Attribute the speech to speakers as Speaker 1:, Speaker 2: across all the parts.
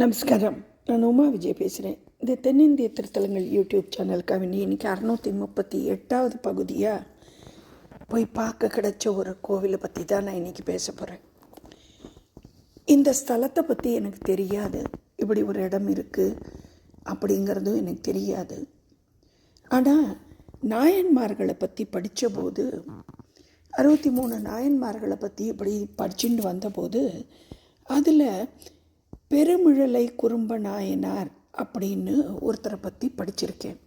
Speaker 1: நமஸ்காரம். நான் உமா விஜய் பேசுகிறேன் இந்த தென்னிந்திய திருத்தலங்கள் யூடியூப் சேனலுக்காக வேண்டி இன்றைக்கி அறநூற்றி முப்பத்தி எட்டாவது பகுதியாக போய் பார்க்க கிடைச்ச ஒரு கோவிலை பற்றி தான் நான் இன்றைக்கி பேச போகிறேன் இந்த ஸ்தலத்தை பற்றி எனக்கு தெரியாது. இப்படி ஒரு இடம் இருக்குது அப்படிங்கிறதும் எனக்கு தெரியாது. ஆனால் நாயன்மார்களை பற்றி படித்தபோது அறுபத்தி மூணு நாயன்மார்களை பற்றி இப்படி படிச்சுட்டு வந்தபோது அதில் பெருமிழலை குறும்ப நாயனார் அப்படின்னு ஒருத்தரை பற்றி படிச்சிருக்கேன்.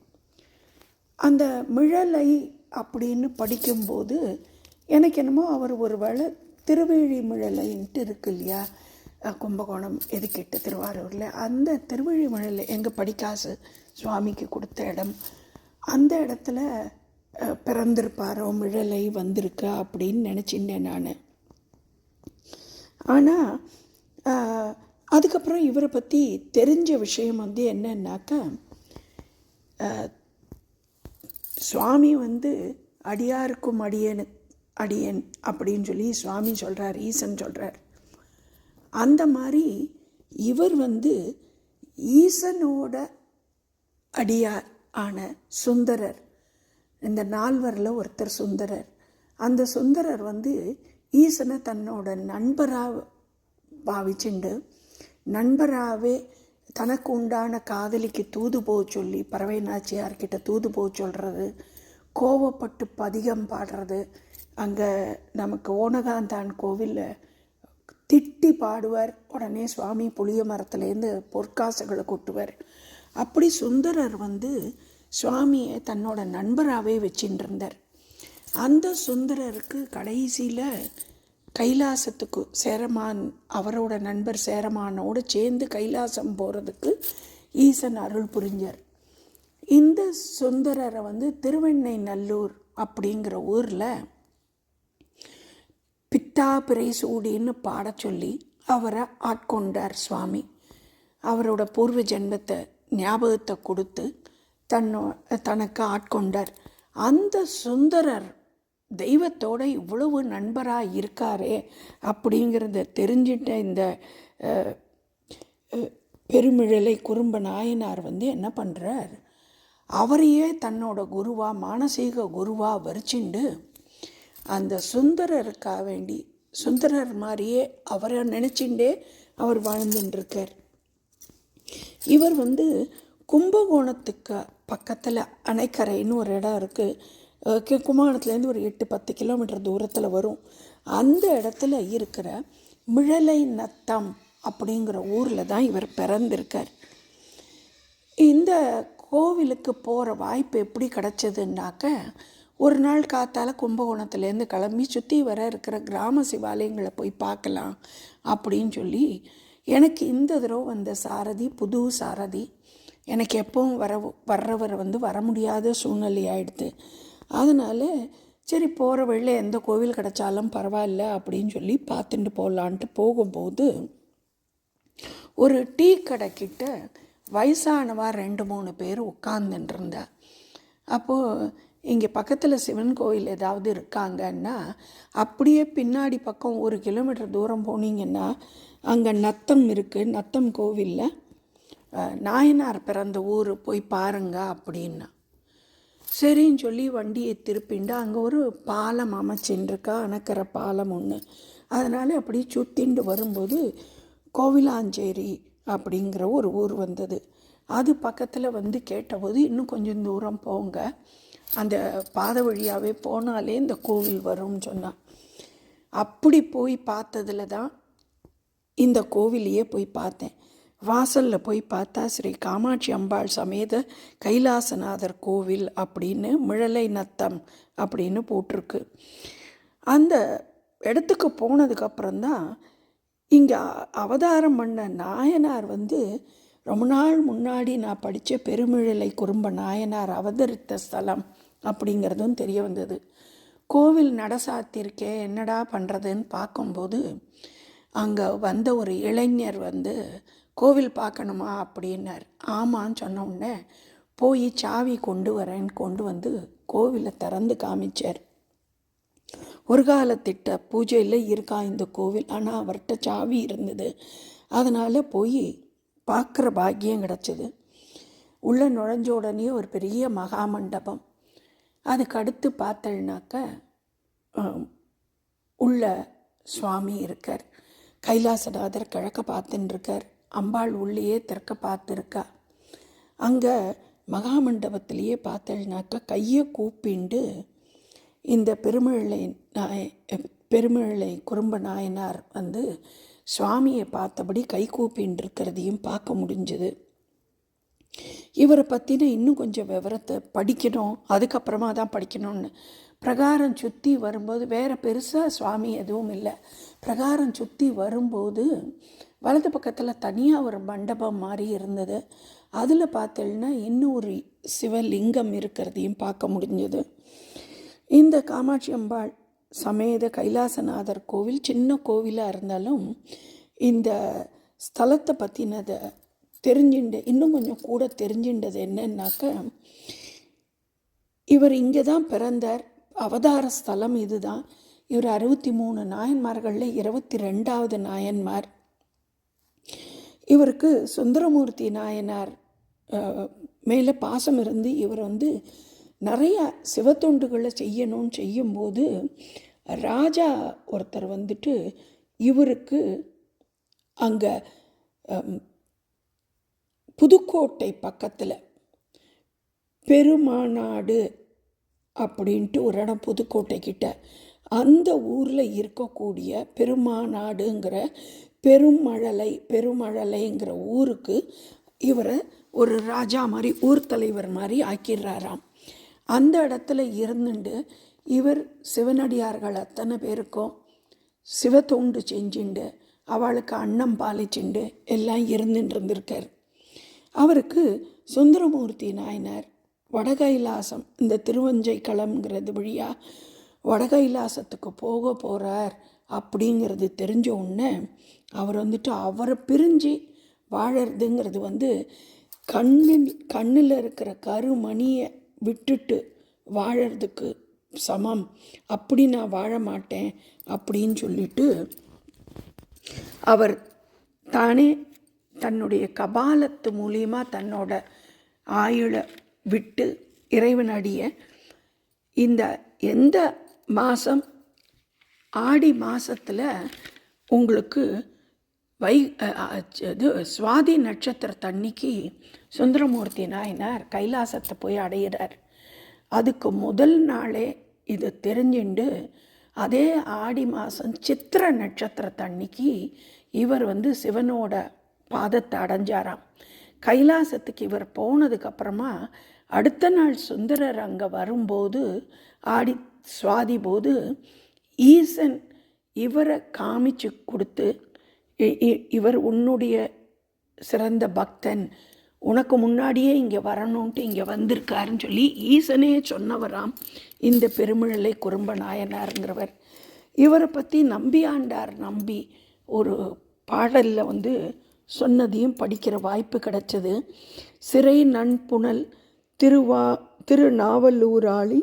Speaker 1: அந்த மிழலை அப்படின்னு படிக்கும்போது எனக்கு என்னமோ அவர் ஒரு வேளை திருவேழி மிழலைன்ட்டு இருக்கு இல்லையா? கும்பகோணம் எதுக்கிட்டு திருவாரூரில். அந்த திருவழி மிழலை எங்கள் படிக்காசு சுவாமிக்கு கொடுத்த இடம். அந்த இடத்துல பிறந்திருப்பாரோ மிழலை வந்திருக்கா அப்படின்னு நினச்சிட்டேன் நான். ஆனால் அதுக்கப்புறம் இவரை பற்றி தெரிஞ்ச விஷயம் வந்து என்னன்னாக்கா சுவாமி வந்து அடியாருக்கும் அடியனு அடியன் அப்படின்னு சொல்லி சுவாமி சொல்கிறார் ஈசன் சொல்கிறார் அந்த மாதிரி இவர் வந்து ஈசனோட அடியார் ஆன சுந்தரர். இந்த நால்வரில் ஒருத்தர் சுந்தரர். அந்த சுந்தரர் வந்து ஈசனை தன்னோட நண்பராக பாவிச்சுண்டு நண்பராகவே தனக்கு உண்டான காதலிக்கு தூது போக சொல்லி பறவை நாச்சியார்கிட்ட தூது போக சொல்கிறது கோவப்பட்டு பதிகம் பாடுறது. அங்கே நமக்கு ஓனகாந்தான் கோவிலில் திட்டி பாடுவார். உடனே சுவாமி புளிய மரத்துலேருந்து பொற்காசுகளை கொட்டுவார். அப்படி சுந்தரர் வந்து சுவாமியை தன்னோட நண்பராகவே வச்சுட்டு இருந்தார் அந்த சுந்தரருக்கு கடைசியில் கைலாசத்துக்கு சேரமான் அவரோட நண்பர் சேரமானோடு சேர்ந்து கைலாசம் போகிறதுக்கு ஈசன் அருள் புரிஞ்சார். இந்த சுந்தரரை வந்து திருவெண்ணை நல்லூர் அப்படிங்கிற ஊரில் பித்தா பிரைசூடின்னு பாட சொல்லி அவரை ஆட்கொண்டார் சுவாமி. அவரோட பூர்வ ஜென்மத்தை ஞாபகத்தை கொடுத்து தன்னோ தனக்கு ஆட்கொண்டார். அந்த சுந்தரர் தெய்வத்தோட இவ்வளவு நண்பராக இருக்காரே அப்படிங்கிறத தெரிஞ்சிட்ட இந்த பெருமிழலை குறும்ப நாயனார் வந்து என்ன பண்ணுறார் அவரையே தன்னோட குருவாக மானசீக குருவாக வரிச்சுண்டு அந்த சுந்தரருக்காக வேண்டி சுந்தரர் மாதிரியே அவரை நினச்சிண்டே அவர் வாழ்ந்துட்டுருக்கார் இவர் வந்து கும்பகோணத்துக்கு பக்கத்தில் அணைக்கரைன்னு ஒரு இடம் இருக்குது கும்பகோணத்துலேருந்து ஒரு எட்டு பத்து கிலோமீட்டர் தூரத்தில் வரும். அந்த இடத்துல இருக்கிற மிழலை நத்தம் அப்படிங்கிற ஊரில் தான் இவர் பிறந்திருக்கார். இந்த கோவிலுக்கு போகிற வாய்ப்பு எப்படி கிடச்சதுன்னாக்க ஒரு நாள் காத்தால் கும்பகோணத்துலேருந்து கிளம்பி சுற்றி வர இருக்கிற கிராம சிவாலயங்களை போய் பார்க்கலாம் அப்படின்னு சொல்லி எனக்கு இந்த தடவை வந்த சாரதி புது சாரதி எனக்கு எப்பவும் வர வர்றவர் வந்து வர முடியாத சூழ்நிலை ஆயிடுது அதனால் சரி போகிற வழியில் எந்த கோவில் கிடைச்சாலும் பரவாயில்ல அப்படின்னு சொல்லி பார்த்துட்டு போகலான்ட்டு போகும்போது ஒரு டீ கடைக்கிட்ட வயசானவா ரெண்டு மூணு பேர் உட்காந்துட்டு இருந்தா அப்போது இங்கே பக்கத்தில் சிவன் கோயில் ஏதாவது இருக்காங்கன்னா அப்படியே பின்னாடி பக்கம் ஒரு கிலோமீட்டர் தூரம் போனீங்கன்னா அங்கே நத்தம் இருக்குது நத்தம் கோவிலில் நாயனார் பிறந்த ஊர் போய் பாருங்க அப்படின்னா. சரின்னு சொல்லி வண்டியை திருப்பிண்டு அங்கே ஒரு பாலம் அமைச்சுட்டுருக்கா அணக்கிற பாலம் ஒன்று அதனால் அப்படி சுத்திண்டு வரும்போது கோவிலாஞ்சேரி அப்படிங்கிற ஒரு ஊர் வந்தது. அது பக்கத்தில் வந்து கேட்டபோது இன்னும் கொஞ்சம் தூரம் போங்க. அந்த பாதை வழியாகவே போனாலே இந்த கோவில் வரும்னு சொன்னான். அப்படி போய் பார்த்ததுல தான் இந்த கோவிலையே போய் பார்த்தேன். வாசலில் போய் பார்த்தா ஸ்ரீ காமாட்சி அம்பாள் சமேத கைலாசநாதர் கோவில் அப்படின்னு மிழலை நத்தம் அப்படின்னு போட்டிருக்கு. அந்த இடத்துக்கு போனதுக்கப்புறம்தான் இங்கே அவதாரம் பண்ண நாயனார் வந்து ரொம்ப நாள் முன்னாடி நான் படித்த பெருமிழலை குறும்ப நாயனார் அவதரித்த ஸ்தலம் அப்படிங்கிறதும் தெரிய வந்தது. கோவில் நடசாத்திருக்கே என்னடா பண்ணுறதுன்னு பார்க்கும்போது அங்கே வந்த ஒரு இளைஞர் வந்து கோவில் பார்க்கணுமா அப்படின்னார். ஆமான்னு சொன்ன உடனே போய் சாவி கொண்டு வரேன்னு கொண்டு வந்து கோவிலை திறந்து காமிச்சார். ஒரு காலத்திட்ட பூஜையில் இருக்கா இந்த கோவில்? ஆனால் அவர்கிட்ட சாவி இருந்தது. அதனால் போய் பார்க்குற பாக்கியம் கிடச்சிது. உள்ளே நுழைஞ்ச உடனே ஒரு பெரிய மகா மண்டபம். அதுக்கு அடுத்து பார்த்தேன்னாக்க உள்ள சுவாமி இருக்கார். கைலாசநாதர் கிழக்க பார்த்துன்னு இருக்கார். அம்பாள் உள்ளேயே திறக்க பார்த்துருக்கா. அங்கே மகாமண்டபத்திலேயே பார்த்தேன்னாக்கா கையை கூப்பிண்டு இந்த பெருமிழலை நாய பெருமிழலை குறும்ப நாயனார் வந்து சுவாமியை பார்த்தபடி கை கூப்பின்னு இருக்கிறதையும் பார்க்க முடிஞ்சது. இவரை பற்றின இன்னும் கொஞ்சம் விவரத்தை படிக்கணும் அதுக்கப்புறமா தான் படிக்கணும்னு. பிரகாரம் சுற்றி வரும்போது வேறு பெருசாக சுவாமி எதுவும் இல்லை. பிரகாரம் சுற்றி வரும்போது வலது பக்கத்தில் தனியாக ஒரு மண்டபம் மாதிரி இருந்தது. அதில் பார்த்தேன்னா இன்னும் ஒரு சிவலிங்கம் இருக்கிறதையும் பார்க்க முடிஞ்சது. இந்த காமாட்சி அம்பாள் சமேத கைலாசநாதர் கோவில் சின்ன கோவிலாக இருந்தாலும் இந்த ஸ்தலத்தை பற்றினதை தெரிஞ்சுண்டு இன்னும் கொஞ்சம் கூட தெரிஞ்சுண்டது என்னன்னாக்க இவர் இங்கே தான் பிறந்தார். அவதார ஸ்தலம் இதுதான். இவர் அறுபத்தி மூணு நாயன்மார்களில் இருபத்தி ரெண்டாவது நாயன்மார். இவருக்கு சுந்தரமூர்த்தி நாயனார் மேலே பாசம் இருந்து இவர் வந்து நிறையா சிவத்தொண்டுகளை செய்யணும்னு செய்யும்போது ராஜா ஒருத்தர் வந்துட்டு இவருக்கு அங்கே புதுக்கோட்டை பக்கத்தில் பெருமாநாடு அப்படின்ட்டு ஒரு இடம் புதுக்கோட்டை கிட்ட. அந்த ஊரில் இருக்கக்கூடிய பெருமாநாடுங்கிற பெருமழலை பெருமழலைங்கிற ஊருக்கு இவரை ஒரு ராஜா மாதிரி ஊர் தலைவர் மாதிரி ஆக்கிடுறாராம். அந்த இடத்துல இருந்துட்டு இவர் சிவனடியார்கள் அத்தனை பேருக்கும் சிவத்தோண்டு செஞ்சுண்டு அவளுக்கு அன்னம் பாலிச்சுண்டு எல்லாம் இருந்துட்டு இருந்திருக்கார். அவருக்கு சுந்தரமூர்த்தி நாயனார் வடகைலாசம் இந்த திருவஞ்சை களம்ங்கிறது வழியாக வடகைலாசத்துக்கு போக போகிறார் அப்படிங்கிறது தெரிஞ்ச உடனே அவர் வந்துட்டு அவரை பிரிஞ்சு வாழறதுங்கிறது வந்து கண்ணில் கண்ணில் இருக்கிற கருமணியை விட்டுட்டு வாழறதுக்கு சமம். அப்படி நான் வாழ மாட்டேன் அப்படின்னு சொல்லிட்டு அவர் தானே தன்னுடைய கபாலத்து மூலியமாக தன்னோட ஆயுளை விட்டு இறைவனடிய இந்த எந்த மாதம் ஆடி மாதத்தில் உங்களுக்கு வை இது சுவாதி நட்சத்திரத்தன்னைக்கு சுந்தரமூர்த்தி நாயனார் கைலாசத்தை போய் அடையிறார். அதுக்கு முதல் நாளே இது தெரிஞ்சுண்டு அதே ஆடி மாதம் சித்திர நட்சத்திரத்தன்னைக்கு இவர் வந்து சிவனோட பாதத்தை அடைஞ்சாராம். கைலாசத்துக்கு இவர் போனதுக்கப்புறமா அடுத்த நாள் சுந்தரர் அங்கே வரும்போது ஆடி சுவாதி போது ஈசன் இவரை காமிச்சு கொடுத்து இ- இ- இவர் உன்னுடைய சிறந்த பக்தன் உனக்கு முன்னாடியே இங்கே வரணுன்ட்டு இங்கே வந்திருக்காருன்னு சொல்லி ஈசனே சொன்னவராம். இந்த பெருமிழலை குறும்ப நாயனாருங்கிறவர். இவரை பற்றி நம்பியாண்டார் நம்பி ஒரு பாடலில் வந்து சொன்னதையும் படிக்கிற வாய்ப்பு கிடைச்சது. சிறை நண்புணல் திருவா திருநாவலூராளி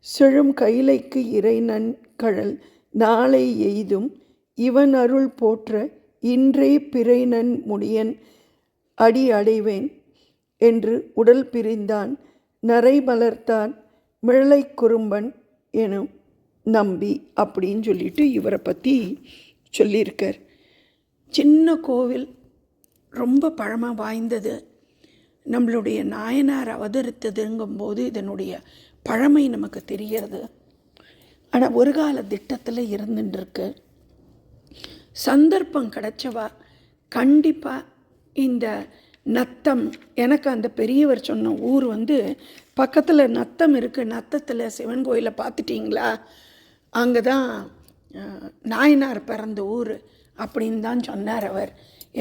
Speaker 1: செழும் கைலைக்கு இறை நன்கழல் நாளை எய்தும் இவன் அருள் போற்ற இன்றே பிறைநன் முடியன் அடி அடைவேன் என்று உடல் பிரிந்தான் நரை மலர்த்தான் மிழலை குறும்பன் எனும் நம்பி அப்படின்னு சொல்லிட்டு இவரை பற்றி சொல்லியிருக்கார். சின்ன கோவில் ரொம்ப பழமை வாய்ந்தது. நம்மளுடைய நாயனார் அவதரித்ததுங்கும்போது இதனுடைய பழமை நமக்கு தெரிகிறது. ஆனால் ஒரு கால திட்டத்தில் இருந்துட்டுருக்கு சந்தர்ப்பம் கிடைச்சவா கண்டிப்பாக இந்த நத்தம் எனக்கு அந்த பெரியவர் சொன்ன ஊர் வந்து பக்கத்தில் நத்தம் இருக்குது நத்தத்தில் சிவன் கோயிலை பார்த்துட்டிங்களா அங்கே தான் நாயனார் பிறந்த ஊர் அப்படின்னு தான் சொன்னார் அவர்.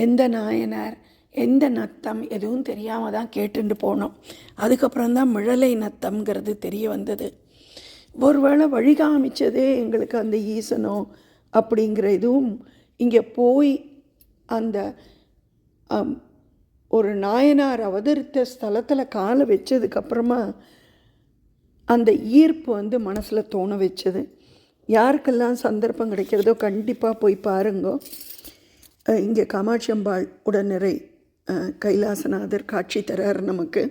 Speaker 1: எந்த நாயனார்? எந்த நத்தம் எதுவும் தெரியாமல் தான் கேட்டுட்டு போனோம். அதுக்கப்புறம் தான் மிழலை நத்தம்ங்கிறது தெரிய வந்தது. ஒருவேளை வழி காமிச்சதே எங்களுக்கு அந்த ஈசனோ அப்படிங்கிற இதுவும் இங்கே போய் அந்த ஒரு நாயனார் அவதரித்த ஸ்தலத்தில் காலை வச்சதுக்கப்புறமா அந்த ஈர்ப்பு வந்து மனசில் தோண வச்சது. யாருக்கெல்லாம் சந்தர்ப்பம் கிடைக்கிறதோ கண்டிப்பாக போய் பாருங்கோ. இங்கே காமாட்சி அம்பாள் உடனிறை கைலாசநாதர் காட்சி தரார் நமக்கு.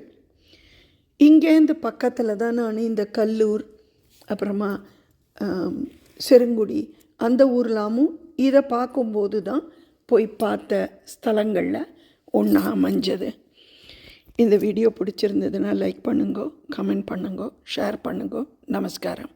Speaker 1: இங்கேருந்து பக்கத்தில் தான் நான் இந்த கல்லூர் அப்புறமா செருங்குடி அந்த ஊர்லாமும் இதை பார்க்கும்போது தான் போய் பார்த்த ஸ்தலங்களில் ஒன்றா அமைஞ்சது. இந்த வீடியோ பிடிச்சிருந்ததுன்னா லைக் பண்ணுங்க கமெண்ட் பண்ணுங்க ஷேர் பண்ணுங்க. நமஸ்காரம்.